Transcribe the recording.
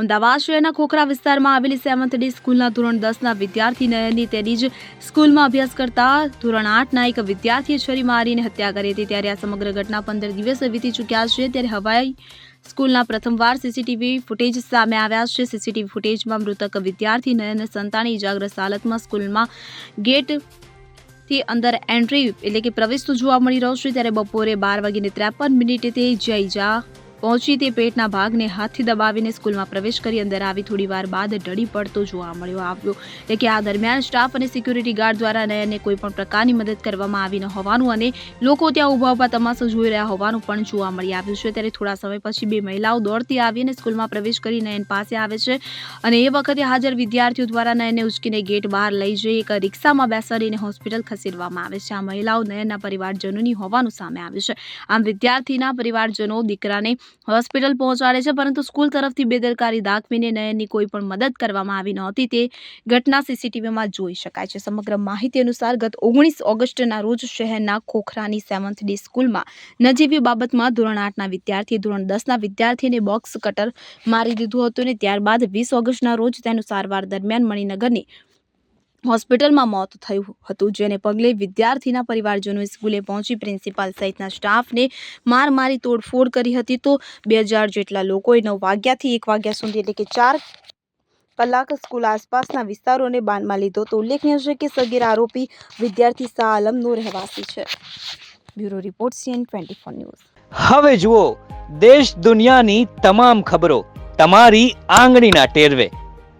અમદાવાદ શહેરના ખોખરા વિસ્તારમાં આવેલી સેવન્થ ડી સ્કૂલના ધોરણ દસના વિદ્યાર્થી નયનની તેની જ સ્કૂલમાં અભ્યાસ કરતા ધોરણ આઠના એક વિદ્યાર્થીએ છરી મારીને હત્યા કરી હતી. ત્યારે આ સમગ્ર ઘટના પંદર દિવસ વીતી ચૂક્યા છે. ત્યારે હવાઈ સ્કૂલના પ્રથમવાર સીસીટીવી ફૂટેજ સામે આવ્યા છે. સીસીટીવી ફૂટેજમાં મૃતક વિદ્યાર્થી નયન સંતાણી ઇજાગ્રસ્ત હાલતમાં સ્કૂલમાં ગેટથી અંદર એન્ટ્રી એટલે કે પ્રવેશ તો જોવા મળી રહ્યો છે. ત્યારે બપોરે બાર વાગીને ત્રેપન મિનિટે તે જઈ ઈજા પહોંચી તે પેટના ભાગને હાથથી દબાવીને સ્કૂલમાં પ્રવેશ કરી અંદર આવી થોડી વાર બાદ ઢળી પડતો જોવા મળ્યો આવ્યો એટલે કે આ દરમિયાન સ્ટાફ અને સિક્યુરિટી ગાર્ડ દ્વારા નયનને કોઈ પણ પ્રકારની મદદ કરવામાં આવી ન હોવાનું અને લોકો ત્યાં ઊભા ઊભા તમાશો જોઈ રહ્યા હોવાનું પણ જોવા મળી આવ્યું છે. ત્યારે થોડા સમય પછી બે મહિલાઓ દોડતી આવીને સ્કૂલમાં પ્રવેશ કરી નયન પાસે આવે છે અને એ વખતે હાજર વિદ્યાર્થીઓ દ્વારા નયનને ઉચકીને ગેટ બહાર લઈ જઈ એક રિક્ષામાં બેસાડીને હોસ્પિટલ ખસેડવામાં આવે છે. આ મહિલાઓ નયનના પરિવારજનોની હોવાનું સામે આવ્યું છે. આમ વિદ્યાર્થીના પરિવારજનો, દીકરાને હોસ્પિટલ પહોંચાડે છે, પરંતુ સ્કૂલ તરફથી બેદરકારી દાખવીને નયનની કોઈ પણ મદદ કરવામાં આવી નહોતી, તે ઘટના સીસીટીવીમાં જોઈ શકાય છે. સમગ્ર માહિતી અનુસાર ગત ઓગણીસ ઓગસ્ટના રોજ શહેરના ખોખરાની સેવન્થ ડે સ્કૂલમાં નજીવી બાબતમાં ધોરણ આઠના વિદ્યાર્થીએ ધોરણ દસના વિદ્યાર્થીને બોક્સ કટર મારી દીધું હતું અને ત્યારબાદ વીસ ઓગસ્ટના રોજ તેનું સારવાર દરમિયાન મણિનગરની હોસ્પિટલમાં મોત થયું હતું, જેને પગલે વિદ્યાર્થીના પરિવારજનોએ સ્કૂલે પહોંચી પ્રિન્સિપાલ સહિતના સ્ટાફને માર મારી તોડફોડ કરી હતી. તો બે હજાર જેટલા લોકોએ નવ વાગ્યાથી એક વાગ્યા સુધી એટલે કે ચાર કલાક સ્કૂલ આસપાસના વિસ્તારોને બાનમાં લીધો. તો ઉલ્લેખનીય છે કે સગીર આરોપી વિદ્યાર્થી શાહ આલમનો રહેવાસી છે. Bureau report CN twenty four news. હવે જુઓ, દેશ દુનિયાની તમામ ખબરો તમારી આંગળીના ટેરવે.